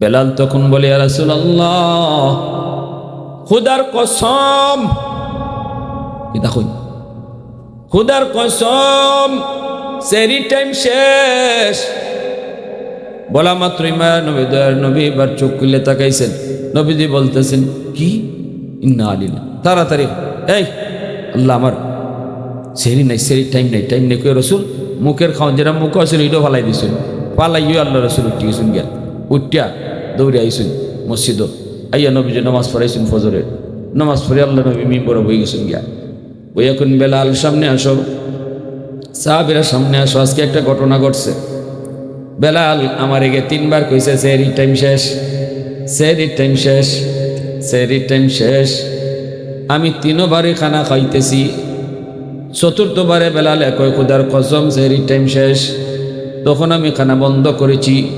বেলাল তখন বলে আল্লাহ খুদার কসম। কি দেখুন খুদার কসম, সেরি টাইম শেষ। বলা মাত্র ইমায়া নবী দয়ার নবী এবার চোখ খুলে তাকাইছেন। নবীজি বলতেছেন, কি? ইন্না আলিল্লা তাড়াতাড়ি এই, আল্লাহ আমার, সেরি নাই, সেরি টাইম নাই, টাইম নেই কই রসুল? মুখের খাওয়া যেটা মুখ আছে এটাও ফালাই দিছেন। পালাইও আল্লাহ রসুল উঠি গেছেন জ্ঞান উঠিয়া দৌড়ে আইসুন মসজিদ আইয়া নবীজি নামাজ পড়াইছেন ফজরের। নামাজ পড়ে আল্লাহ নবী মিম্বর বই গেছেন গিয়া। ওই এখন বেলাল সামনে আসো। সাহাবিরা সামনে আসো, আজকে একটা ঘটনা ঘটছে। বেলাল আমার এগে তিনবার কইছে সেরি টাইম শেষ। সেরি টাইম শেষ। সেরি টাইম শেষ। আমি তিনবারে খানা খাইতেছি। চতুর্থবারে বেলাল একই, খুদার কসম সেরি টাইম শেষ। তখন আমি খানা বন্ধ করেছি।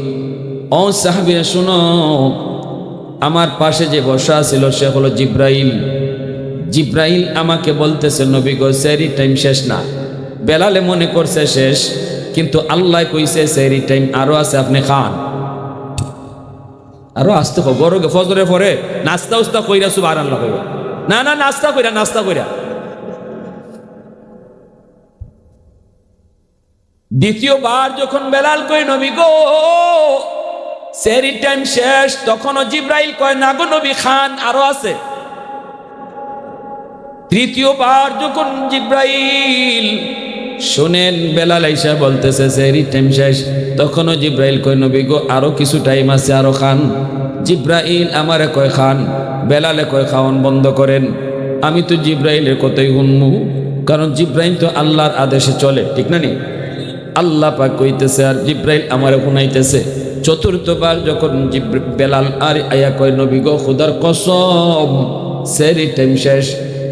ও সাহাবিরা শুনো, আমার পাশে যে বসা ছিল সে হলো জিব্রাইল। জিব্রাইল আমাকে বলতেছে, নবী গো সেরি টাইম শেষ না। বেলালে মনে করছে শেষ, কিন্তু আল্লাহ কইছে সেরি টাইম আরও আছে, আপনি খান। আরও আসতে হোক বড় ফজরে পরে নাস্তা উস্তা কইরা সুবার আল্লাহ কইরা না না, নাস্তা কইরা নাস্তা কইরা। দ্বিতীয়বার যখন বেলাল কই নবী গো সেরি টাইম শেষ, তখনও জিব্রাইল কয়, না গো নবী খান, আরও আছে। তৃতীয়বার যখন জিব্রাইল শোনেন, বেলাল আইসা বলতেছে, সেরি টাইম শেষ। তখনও জিব্রাইল কয়, নবী গো, আরও কিছু টাইম আছে, আরও খান। জিব্রাইল আমারে কয়, খান। বেলালে কয় খাওয়ান বন্ধ করেন। আমি তো জিব্রাইলের কথাই শুনমু কারণ জিব্রাইল তো আল্লাহর আদেশে চলে, ঠিক না নি? আল্লাহ পাক কইতেছে, আর জিব্রাইল আমারে শুনাইতেছে। চতুর্থবার যখন বেলাল আর আয়া কয়, নবী গো, খুদার কসম, সেরি টাইম শেষ।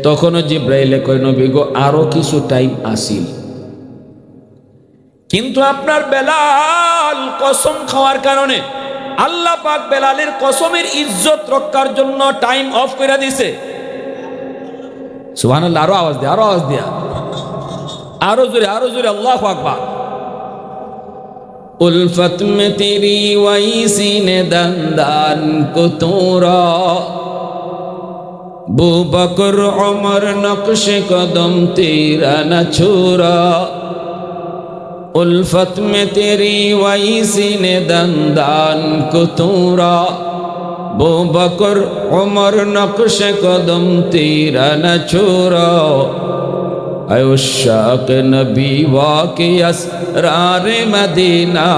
তখনও জিব্রাইলে কয়, নবী গো, আরও কিছু টাইম আসিল। কিন্তু আপনার বেলাল কসম খাওয়ার কারণে আল্লাহ পাক বেলালের কসমের ইজ্জত রক্ষার জন্য টাইম অফ করে দিছে। সুবহানাল্লাহ, আরও আওয়াজ দিয়ে আরও আওয়াজ দিয়া আরও জোরে আরও জোরে, আল্লাহু আকবার। उल्फत में तेरी वही सीने दंदान को तोरा बू बकर उमर नक्श कदम तेरा न छोरा उल्फत में तेरी वही सीने दंदान को तोरा बू बकर उमर नक्श कदम اے عشاق نبی واقع اسرار مدینہ،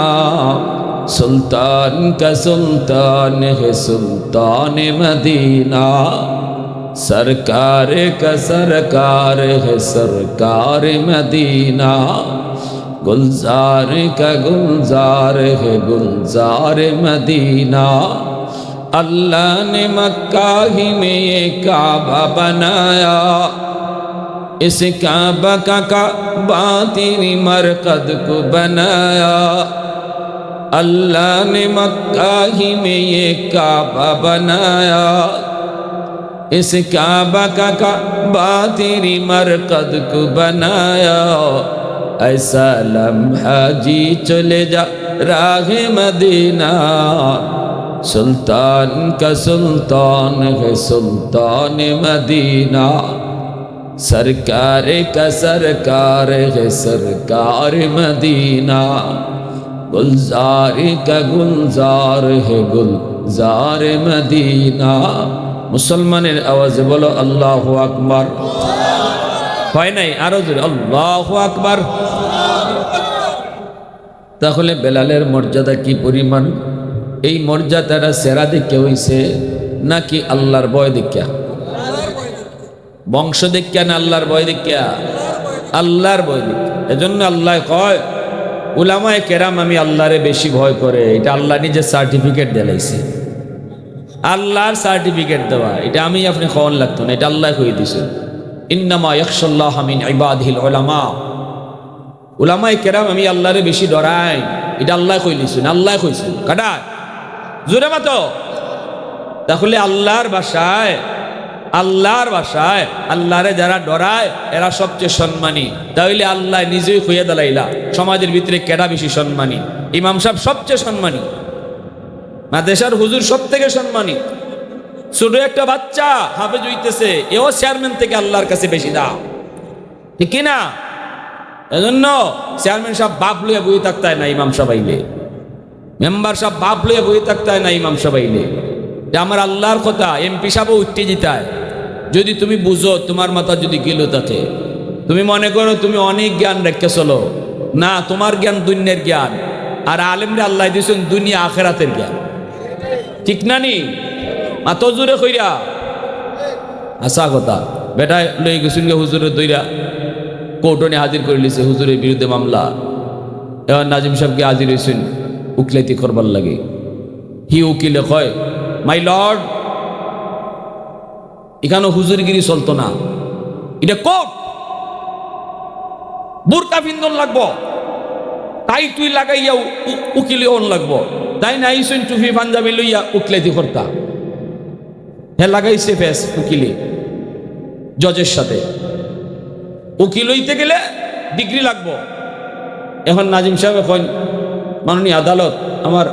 سلطان کا سلطان ہے سلطان مدینہ۔ سرکار کا سرکار ہے سرکار مدینہ۔ گلزار کا گلزار ہے گلزار مدینہ۔ اللہ نے مکہ ہی میں یہ کعبہ بنایا۔ اس کعبہ کا کا باطنی مرکز کو بنایا اللہ نے مکہ ہی میں یہ کعبہ بنایا اس کعبہ کا کا باطنی مرکز کو بنایا ایسا لمحہ جی چلے جا راہ مدینہ سلطان کا سلطان ہے سلطان مدینہ سرکار کا سرکار ہے سرکار مدینہ گلزار کا گلزار ہے মুসলমানের আওয়াজে বলো আল্লাহ আকবার। হয় নাই? আরও জোরে, আল্লাহ আকবার। তাহলে বেলালের মর্যাদা কি পরিমাণ? এই মর্যাদাটা সেরা দিকে হইছে? নাকি আল্লাহর বয় দিকা বংশ দেখিয়া না আল্লাহর বয় দেখিয়া? আল্লাহর বয় দেখিয়া। এজন্য আল্লাহ কয়, উলামায় কেরাম আমি আল্লাহরে বেশি ভয় করে। এটা আল্লাহ নিজে সার্টিফিকেট দিলাইছে আল্লাহর সার্টিফিকেট দেওয়া। এটা আমি আপনি খাওয়ান লাগতো না, এটা আল্লাহ কই দিছে। ইন্নামা ইয়াকশাল্লাহ মিন ইবাদিল উলামা। উলামায় কেরাম আমি আল্লাহরে বেশি ডরাই। এটা আল্লাহ কই দিছেন আল্লাহ কইছে। কাটা জোরে মাতো তাহলে আল্লাহর ভাষায় আল্লাহর ভাষায়, আল্লাহরে যারা ডরায়, এরা সবচেয়ে সম্মানী। তাহলে আল্লাহ নিজেই খুঁয়ে দালাইলা। সমাজের ভিতরে কেডা বেশি সম্মানী? ইমাম সাহেব সবচেয়ে সম্মানী। মাদ্রাসার হুজুর সব থেকে সম্মানিত ছোট একটা বাচ্চা হাফেজ হইতেছে, এও চেয়ারম্যান থেকে আল্লাহর কাছে বেশি দাম ঠিক কি না? এজন্য চেয়ারম্যান সাহেব বাপ লইয়া বই থাকতে না ইমাম সাবাইলে মেম্বার সাহেব বাপ লইয়া বই থাকতে না ইমাম সাবাইলে যে আমার আল্লাহর কথা এমপি সাহেবও উঠতে যেতে যদি তুমি বুঝো তোমার মাথা যদি গেল তাতে। তুমি মনে করো তুমি অনেক জ্ঞান রেখে চলো না, তোমার জ্ঞান দুনিয়ার জ্ঞান। আর আলেমরে আল্লাহ দিয়েছেন দুনিয়া আখেরাতের জ্ঞান। ঠিক না নি? মাত জোরে কইরা। আসা কথা। বেটা লই গেছুন গে হুজুরের দইরা। কোর্টনে হাজির করে লিছে হুজুরের বিরুদ্ধে মামলা। এবার নাজিম সাহেবকে হাজির হয়েছেন উকিলাতি করবার লাগে। হি উকিলে কয় মাই লর্ড এখানে হুজুরগিরি চলতো না। এটা কোর্ট বুরকা ফিন্দন লাগবো। তাই তুই লাগাইয়া উকিলি অন লাগবো। তাই না আইসুন টুফি পাঞ্জাবি লইয়া উকলাইতি করতা। হে লাগাইছে ফেস উকিলি, জজের সাথে। উকিল হইতে গেলে ডিগ্রি লাগবো। এখন নাজিম সাহেব এখন মাননীয় আদালত আমার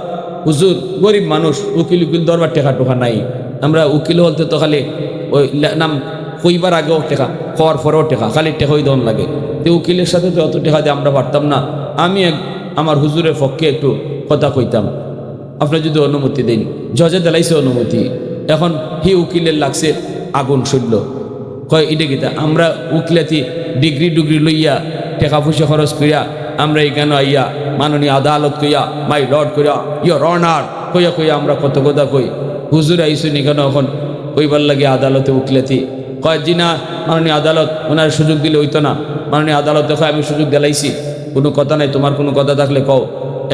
হুজুর, গরিব মানুষ, উকিল উকিল দরবার টেকা টোকা নাই। আমরা উকিল হলতে তো খালি ওই নাম কইবার আগেও টেকা, হওয়ার পরেও টেকা, খালি টেকাই দন লাগে। তো উকিলের সাথে তো অত টেকা দিয়ে আমরা পারতাম না। আমি এক- আমার হুজুরের পক্ষে একটু কথা কইতাম। আপনার যদি অনুমতি দেন, জজে দেলাইছে অনুমতি। এখন হি উকিলের লাগছে আগুন সইল কয় এটা গীতা, আমরা উকিলাতি ডিগ্রি ডুগ্রি লইয়া টাকা পয়সা খরচ করিয়া আমরা এখানে আইয়া মাননীয় আদালত কইয়া, মাই লর্ড কইয়া ইয়র অনার কইয়া কইয়া আমরা কত কথা কই। হুজুর আইসুন এখানে এখন? কইবার লাগে আদালতে উকিলাতি। কয়, জি না, মাননীয় আদালত ওনার সুযোগ দিলে হইতো না। মাননীয় আদালত দেখো, আমি সুযোগ দিলাইছি। কোনো কথা নাই, তোমার কোনো কথা থাকলে কও।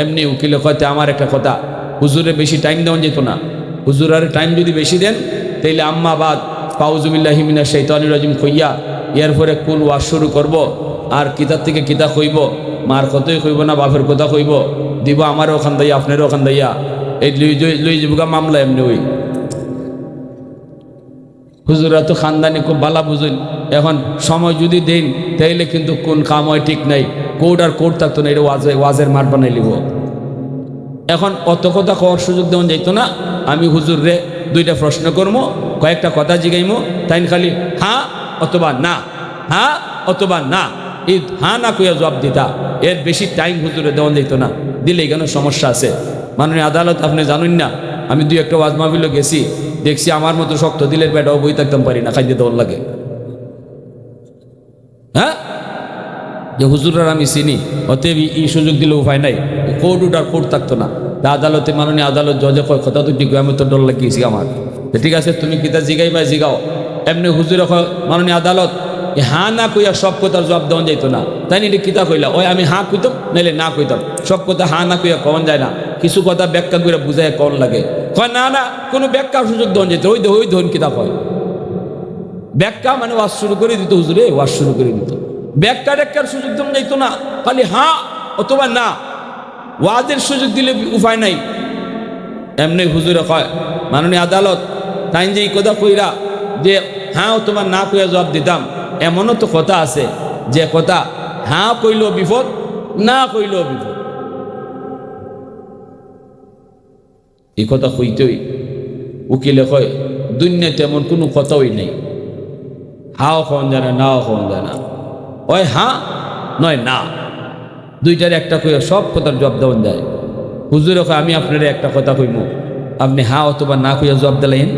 এমনি উকিলে কয়তে আমার একটা কথা, হুজুরে বেশি টাইম দেওয়া যেত না। হুজুর আর টাইম যদি বেশি দেন, তাইলে আম্মা বাদ পাউজুবিল্লাহ হিমিনা শৈতানি রাজিম কইয়া এর পরে কুল ওয়াজ শুরু করব, আর কিতাব থেকে কিতা কইব মার কতই কইব না, বাপের কথা কইব। দিব আমারও ওখান দাইয়া আপনারও ওখান দাইয়া এই লুই জীবিকা মামলা এমনি ওই। হুজুরা তো খানদানি, খুব বালা বুঝুন। এখন সময় যদি দেন, তাইলে কিন্তু কোন কাম হয় ঠিক নাই। কোর্ট আর কোর্ট থাকতো না, এটা ওয়াজে, ওয়াজের মাঠ বানাই লিব। এখন অত কথা কওয়ার সুযোগ দেওয়া যাইতো না। আমি হুজুর রে দুইটা প্রশ্ন করব কয়েকটা কথা জিগাইমো তাই খালি হ্যাঁ অথবা না হ্যাঁ অথবা না এই হ্যাঁ না কইয়া জবাব দিতা। এর বেশি টাইম হুজুরে দেওয়া যাইত না। দিলে এখানে সমস্যা আছে? মাননীয় আদালত, আপনি জানুন না। আমি দুই একটা ওয়াজ গেছি, দেখছি আমার মতো শক্ত দিলের বেটাও বই থাকতাম পারি না, খাইতে দেওয়ার লাগে। হ্যাঁ? যে হুজুরার আমি চিনি, অতএব এই সুযোগ দিলে উপায় নাই। কোর্ট উঠার কোর্ট থাকতো না। তা আদালতে মাননীয় আদালত জজে কয়, কথা তো ঠিক আমি তো ডর লাগিয়েছি আমার। ঠিক আছে, তুমি কিতা জিগাই বা জিগাও। এমনি হুজুরে কয়, মাননীয় আদালত হ্যাঁ না কইয়া সব কথার জবাব দেওয়া যাইতো না তাই নিয়ে কিতা কইলা ওই আমি হ্যাঁ কইতাম নাইলে না কইতাম সব কথা হ্যাঁ না কইয়া কন যায় না কিছু কথা ব্যাখ্যা করে বুঝায় কন লাগে কয় না না কোনো ব্যাখ্যার সুযোগ দেওয়া যেত ওই ওই ধন কিতা কয় ব্যাখ্যা মানে ওয়াজ শুরু করে দিত হুজুরে ওয়াজ শুরু করে দিত ব্যাখ্যা ট্যাখ্যার সুযোগ দেওয়া যাইত না খালি হ্যাঁ অথবা না ওয়াজের সুযোগ দিলে উপায় নাই এমনি হুজুরে কয় মাননীয় আদালত তাই যে এই কথা কইরা যে হ্যাঁ অথবা না কইয়া জবাব দিতাম এমনও তো কথা আছে যে কথা হ্যাঁ কইলেও বিপদ, না কইলেও বিপদ। এই কথা কইতেই উকিলে কয় দুনিয়াতে এমন কোনো কথাই নেই। হাও খাওয়ান যায় না নাও খাওয়ান যায় না ওই হ্যাঁ নয়, না। দুইটার একটা কই সব কথার জবাব দেওয়া যায়। হুজুরে কয়, আমি আপনার একটা কথা কইমু। আপনি হ্যাঁ অথবা না কইয়া জবাব দিলেন।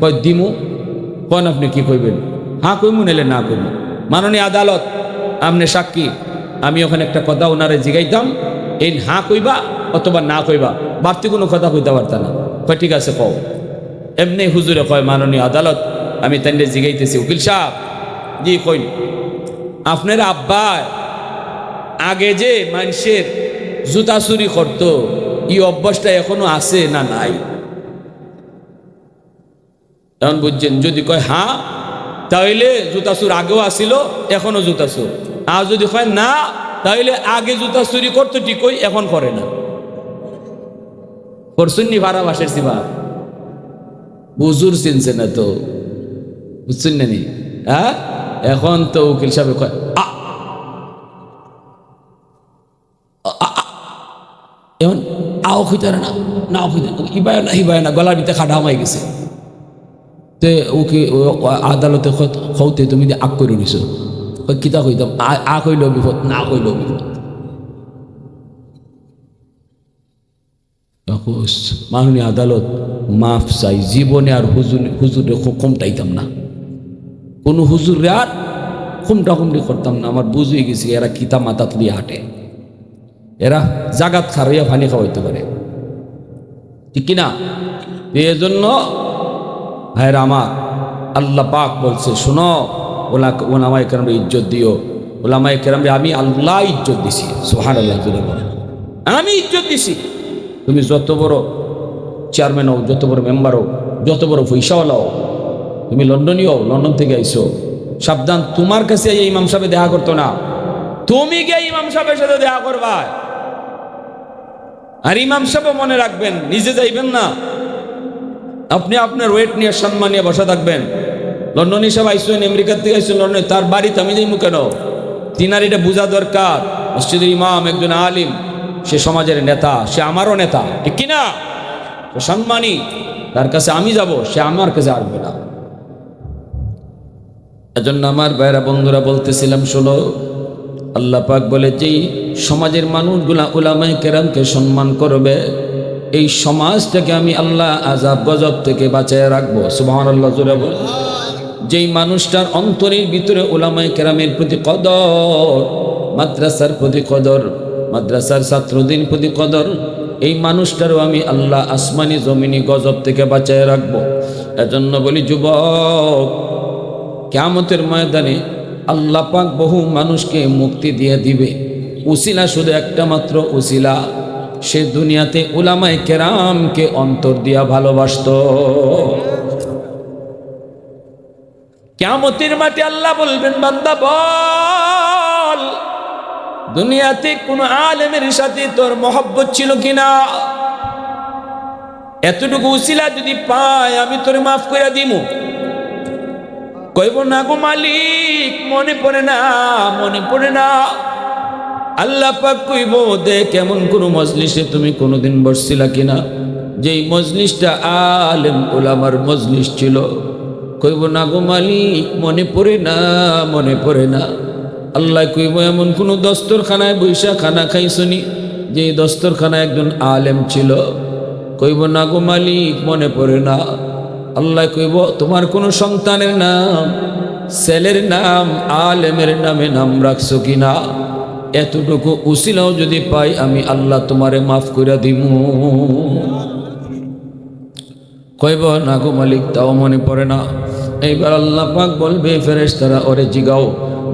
কয়, দিমু। কন আপনি কি কইবেন? হ্যাঁ কইমু নাইলে না কইমু। মাননীয় আদালত আপনি সাক্ষী, আমি ওখানে একটা কথা ওনারে জিগাইতাম, এই হ্যাঁ কইবা অথবা না কইবা, বাড়তি কোনো কথা কইতে পারতা না। কয়, ঠিক আছে, কও। এমনি হুজুরে কয়, মাননীয় আদালত, আমি তাইলে জিগাইতেছি, উকিল সাহেব, জি কইন, আপনার আব্বা আগে যে মানুষের জুতা চুরি করতো, এই অভ্যাসটা এখনও আছে না নাই? এখন বুঝছেন, যদি কয় হ্যাঁ তাহলে জুতা চুর আগেও আসিল, এখনও জুতা চুর আর যদি কয় না তাহলে আগে জুতা চুরি করতো ঠিকই, এখন করে না। করছেন নি ভাড়া বাসের সিবা হুজুর চিনছে না তো। বুঝছেন না নি? হ্যাঁ? এখন তো উকিল সাহেব কয় এখন আও খুঁজতে না না খুঁজতে ইবায় না ইবায় না গলার ভিতরে খাটা হয়ে গেছে। তে ওকে আদালতে হতে তুমি যে আগ করে নিছো। কিতা কইতাম? আ- কইল বিপদ, না কইল বিপদ। মাননীয় আদালত, মাফ চাই জীবনে আর হুজুর হুজুরে কমটাইতাম না। কোনো হুজুরে আর খুমটা খুমটি করতাম না। আমার বুঝ হয়ে গেছে এরা কিতা মাথা তুলি হাঁটে এরা জাগাত খারাইয়া পানি খাওয়াইতে পারে ঠিক কিনা? এই জন্য ভাইয়ের আমার, আল্লাহ পাক বলছে, শুনো, ওলা ওলামাই কেরামরে ইজ্জত দিও। ওলামাই কেরামরে আমি আল্লাহ ইজ্জত দিছি সোহান আল্লাহ আমি ইজ্জত দিছি। তুমি যত বড় চেয়ারম্যান হও, যত বড় মেম্বার হও, যত বড় পয়সাওয়ালা হও, তুমি লন্ডনই হও, লন্ডন থেকে আইসো। সাবধান, তোমার কাছে এই ইমাম সাহেব দেখা করতো না। তুমি গিয়ে ইমাম সাহেবের সাথে দেখা করবা। আর ইমাম সাহেব মনে রাখবেন, নিজে যাইবেন না। আপনি আপনার ওয়েট নিয়ে সম্মান নিয়ে বসা থাকবেন। লন্ডন হিসাবে আইসেন আমেরিকার থেকে আইসেন লন্ডনে তার বাড়িতে আমি যাইমু কেন? তিনার এটা বোঝা দরকার। মসজিদের ইমাম, একজন আলিম, সে সমাজের নেতা, সে আমারও নেতা, ঠিক কিনা? সম্মানী, তার কাছে আমি যাব, সে আমার কাছে আসবে না। এজন্য আমার ভাইরা বন্ধুরা, বলতেছিলাম, শোনো, আল্লাহ পাক বলে, যেই সমাজের মানুষগুলা উলামাই কেরামকে সম্মান করবে এই সমাজটাকে আমি আল্লাহ আজাব গজব থেকে বাঁচায় রাখব। সুবহান আল্লাহ জুড়ে বল যেই মানুষটার অন্তরের ভিতরে ওলামাই কেরামের প্রতি কদর, মাদ্রাসার প্রতি কদর, মাদ্রাসার ছাত্রদের প্রতি কদর, এই মানুষটারও আমি আল্লাহ আসমানি জমিনি গজব থেকে বাঁচায় রাখব। এজন্য বলি, যুবক, কেয়ামতের ময়দানে আল্লাহ পাক বহু মানুষকে মুক্তি দিয়ে দিবে। উসিলা শুধু একটা মাত্র উসিলা। সে দুনিয়াতে উলামায় কেরামকে অন্তর দিয়া ভালোবাসত। কেয়ামতের মাঠে আল্লাহ বলবেন, বান্দা বল, দুনিয়াতে কোনো আলেমের সাথে তোর মহব্বত ছিল কিনা? এতটুকু উসিলা যদি পাই আমি তোর মাফ করে দিমু। কইব, না গো মালিক, মনে পড়ে না, মনে পড়ে না। আল্লাহ পাক কইব দে কেমন কোন মজলিসে তুমি কোনোদিন বসছিলা কিনা? যেই মজলিসটা আলেম ওলামার মজলিস ছিল। কইব, না গো মালিক, মনে পড়ে না, মনে পড়ে না। আল্লাহ কইব, এমন কোনো দস্তরখানায় বৈশা খানা খাইছনি? যে দস্তরখানায় একজন আলেম ছিল। কইব, না গো মালিক, মনে পড়ে না। আল্লাহ কইব, তোমার কোনো সন্তানের নাম, ছেলের নাম, আলেমের নামে নাম রাখছো কিনা? এতটুকু উসিলাও যদি পাই, আমি আল্লাহ তোমারে মাফ করে দিব কইব, না গো মালিক, তাও মনে পড়ে না। এইবার আল্লাহ পাক বলবে ফেরেস তারা ওরে জিগাও,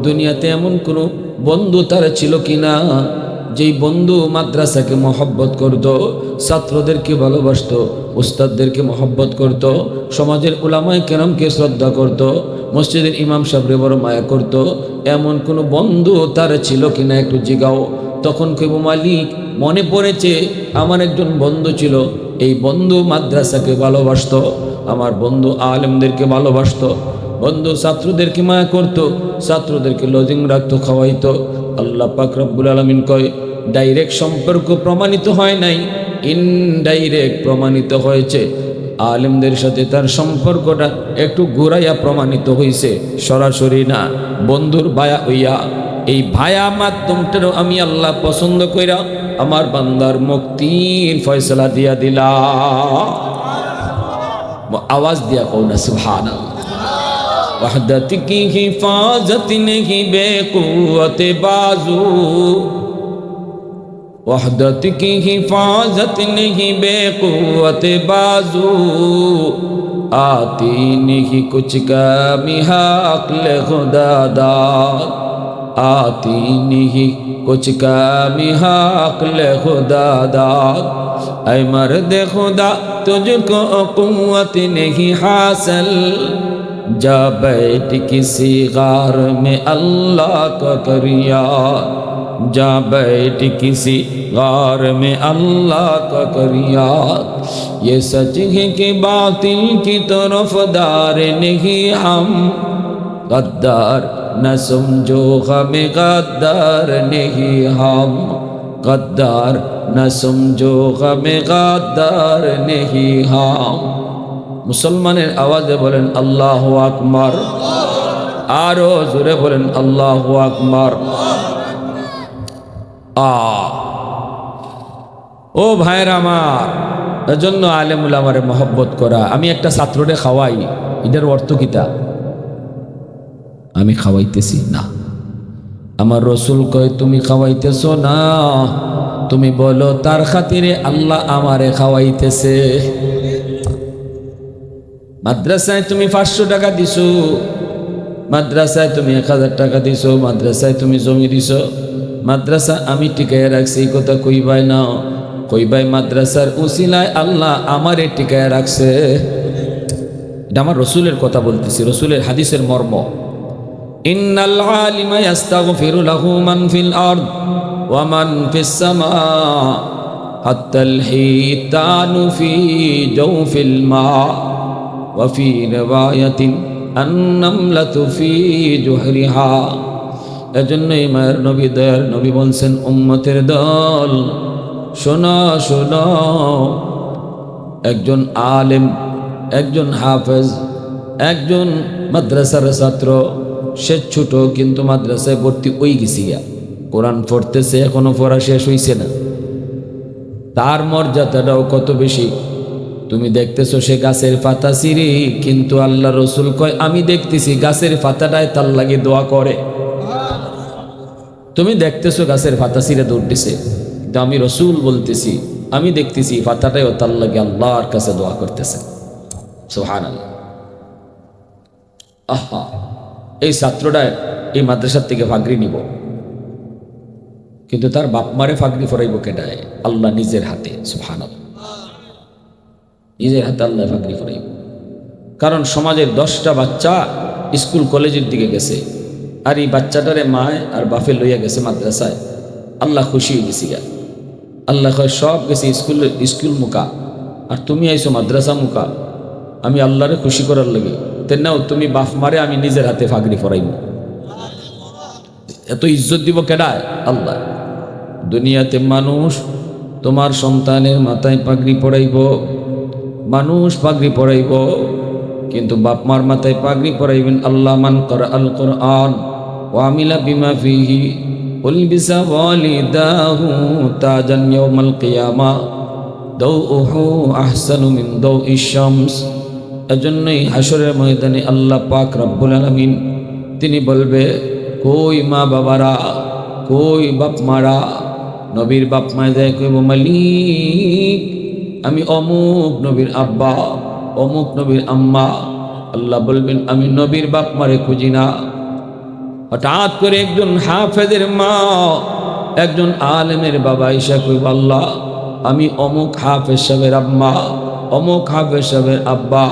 দুনিয়াতে এমন কোনো বন্ধু তারা ছিল কিনা? যেই বন্ধু মাদ্রাসাকে মহব্বত করত, ছাত্রদেরকে ভালোবাসত, উস্তাদদেরকে মহব্বত করত, সমাজের উলামায় কেরামকে শ্রদ্ধা করত, মসজিদের ইমাম সাহেবরে বড় মায়া করত, এমন কোনো বন্ধু তার ছিল কিনা একটু জিগাও। তখন কইব, মালিক, মনে পড়েছে আমার একজন বন্ধু ছিল, এই বন্ধু মাদ্রাসাকে ভালোবাসতো, আমার বন্ধু আলেমদেরকে ভালোবাসতো, বন্ধু ছাত্রদেরকে মায়া করতো, ছাত্রদেরকে লজিং রাখতো, খাওয়াইতো। আল্লাহ পাক রব্বুল আলমিন কয় ডাইরেক্ট সম্পর্ক প্রমাণিত হয় নাই ইনডাইরেক্ট প্রমাণিত হয়েছে। আলেমদের সাথে তার সম্পর্কটা একটু গোড়াইয়া প্রমাণিত হয়েছে সরাসরি না, বন্ধুর ভায়া হইয়া। এই ভায়া মাধ্যমটারও আমি আল্লাহ পছন্দ কইরা আমার বান্দার মুক্তির ফয়সলা দিয়া দিলা আওয়াজ দিয়া কৌ না সুহান হিফাজত کی حفاظت বাজু। وحدت کی حفاظت نہیں بے قوت بازو۔ آتی نہیں کچھ کمی حقل خدا داد آتی نہیں کچھ کمی حقل خدا داد اے مرد خدا، تجھ کو قوت نہیں حاصل۔ جا بیٹھ کسی غار میں اللہ کا کریاد جا بیٹھ کسی غار میں اللہ کا کریات۔ یہ سچ ہے کہ باطل کی طرف دار نہیں ہم۔ غدار، نہ سمجھو غم غدار نہیں ہم۔ غدار، نہ سمجھو غم غدار نہیں ہم۔ مسلمان آواز আওয়াজে اللہ اکمر آرو আরও জোরে اللہ আল্লাহ আকমার আ। ও ভাইয়ের আমার, এজন্য আলেমুল আমারে মহব্বত করা। আমি একটা ছাত্ররে খাওয়াই এটার অর্থ কিতা আমি খাওয়াইতেছি, না। আমার রসুল কয়, তুমি খাওয়াইতেছ না, তুমি বলো তার খাতিরে আল্লাহ আমারে খাওয়াইতেছে। মাদ্রাসায় তুমি পাঁচশো টাকা দিছো, মাদ্রাসায় তুমি এক হাজার টাকা দিছো, মাদ্রাসায় তুমি জমি দিছো। মাদ্রাসা আমি টিকায় রাখছি, এই কথা কইবাই না কইবাই মাদ্রাসার উসিলায় আল্লাহ আমারে টিকায় রাখছে। এটা আমার রসুলের কথা বলতেছি, রসুলের হাদিসের মর্ম। ইন্নাল আলিমা ইয়াস্তাগফিরু লাহু মান ফিল আরদ ওয়া মান ফিস সামা। হাত্তাল হিতানু ফি জাওফিল মা। ওয়া ফি রিওয়ায়াতিন আন্নামলাতু ফি এজন্যই মায়ের নবী দয়ার নবী বলছেন, উম্মতের দল, শোনো শোনো, একজন আলেম, একজন হাফেজ, একজন মাদ্রাসার ছাত্র, সে ছোট কিন্তু মাদ্রাসায় ভর্তি ওই গেছি গিয়া। কোরআন পড়তেছে, এখনও পড়া শেষ হইছে না। তার মর্যাদাটাও কত বেশি? তুমি দেখতেছো সে গাছের পাতা সিঁড়ি, কিন্তু আল্লাহ রসুল কয়, আমি দেখতেছি গাছের পাতাটায় তার লাগে দোয়া করে। তুমি দেখতেছো গাছের পাতা সিঁড়ে দৌড়তেছে কিন্তু আমি রসুল বলতেছি, আমি দেখতেছি পাতাটাও তার লাগে আল্লাহর কাছে দোয়া করতেছে। সোহান আহা, এই ছাত্রটা এই মাদ্রাসার থেকে ফাগরি নিব। কিন্তু তার বাপ মারে ফাগরি ফরাইব কেটায় আল্লাহ নিজের হাতে সোহান নিজের হাতে আল্লাহ ফাগরি ফরাইব। কারণ সমাজের দশটা বাচ্চা স্কুল কলেজের দিকে গেছে। আর এই বাচ্চাটারে মায় আর বাপে লইয়া গেছে মাদ্রাসায়। আল্লাহ খুশি হয়ে গেছি গা। আল্লাহ সব গেছে স্কুল স্কুল মুকা আর তুমি আইছো মাদ্রাসা মুকা আমি আল্লাহরে খুশি করার লাগে। তেনাও তুমি বাপ মারে আমি নিজের হাতে ফাগরি ফরাইব এত ইজ্জত দিব কেডায়? আল্লাহ। দুনিয়াতে মানুষ তোমার সন্তানের মাথায় পাগড়ি পড়াইব মানুষ পাগড়ি পড়াইব কিন্তু বাপ মার মাথায় পাগড়ি পড়াইবেন আল্লাহ মান কর আল কোরআন ওয়ামিলা বিমা ফিহি উলবিসা ওয়ালিদাহু তাজান ইয়াউমাল কিয়ামা দাউহু আহসানু মিন দাউইশ শামস এজন্যই হাসরের ময়দানে আল্লাহ পাক রব্বুল আলামিন তিনি বলবে, কই মা বাবারা, কই বাপ মারা, নবীর বাপ মায় যায় কইব মালিক, আমি অমুক নবীর আব্বা, অমুক নবীর আম্মা। আল্লাহ বলবেন, আমি নবীর বাপ মারে খুঁজি না। হঠাৎ করে একজন হাফেদের মা, একজন আলেমের বাবা ঈশা কইব আল্লাহ, আমি অমুক হাফেজ সাহেবের আম্মা, অমুক হাফেজ সাহেবের আব্বা,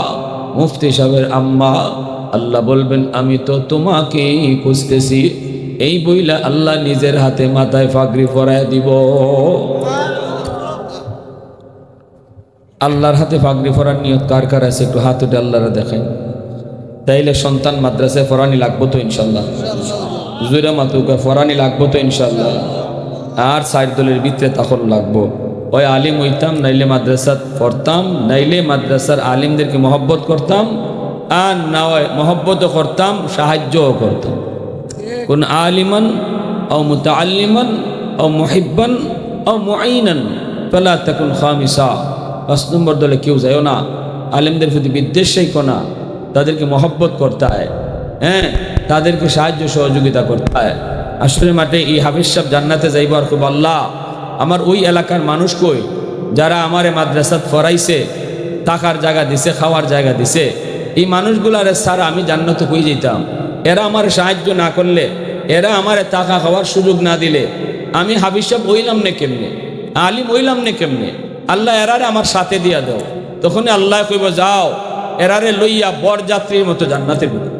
মুফতি সাহেবের আম্মা। আল্লাহ বলবেন, আমি তো তোমাকেই খুঁজতেছি। এই বইলা আল্লাহ নিজের হাতে মাথায় ফাগরি পরায় দিব। আল্লাহর হাতে ফাগরি ফরার নিয়ত কার কার আছে? একটু হাত উঠে আল্লাহরা দেখেন তাইলে সন্তান মাদ্রাসায় ফরানি লাগবো তো ইনশাল্লাহ। জুরা মাতুকা ফরানি লাগবো তো ইনশাল্লাহ। আর সাইড দলের ভিতরে তখন লাগবো। ওই আলিম হইতাম, নাইলে মাদ্রাসাত পড়তাম, নাইলে মাদ্রাসার আলিমদেরকে মহব্বত করতাম, আর না হয় মহব্বতও করতাম, সাহায্যও করতাম। কোন আলিমান, ও মুতাআল্লিমান, ও মুহিব্বান, ও মুআইনান ফলা তাকুন খামিসা। পাঁচ নম্বর দলে কেউ যায়ও না। আলিমদের প্রতি বিদ্বেষই কোনা তাদেরকে মহব্বত করতে হয়। হ্যাঁ তাদেরকে সাহায্য সহযোগিতা করতে হয়। আসলে মাঠে এই হাফিজ সাহেব জান্নাতে যাইবার খুব আল্লাহ, আমার ওই এলাকার মানুষ কই? যারা আমারে মাদ্রাসাত ফরাইছে, থাকার জায়গা দিছে, খাওয়ার জায়গা দিছে, এই মানুষগুলারে সারা আমি জান্নাতে হয়ে যেতাম এরা আমার সাহায্য না করলে, এরা আমারে টাকা খাওয়ার সুযোগ না দিলে, আমি হাফিজ সাহেব হইলাম না কেমনে? আলিম হইলাম না কেমনে? আল্লাহ এরারে আমার সাথে দিয়া দাও। তখন আল্লাহ কইব, যাও এরারে লইয়া বরযাত্রীর মতো জান্নাতে ঢুকো।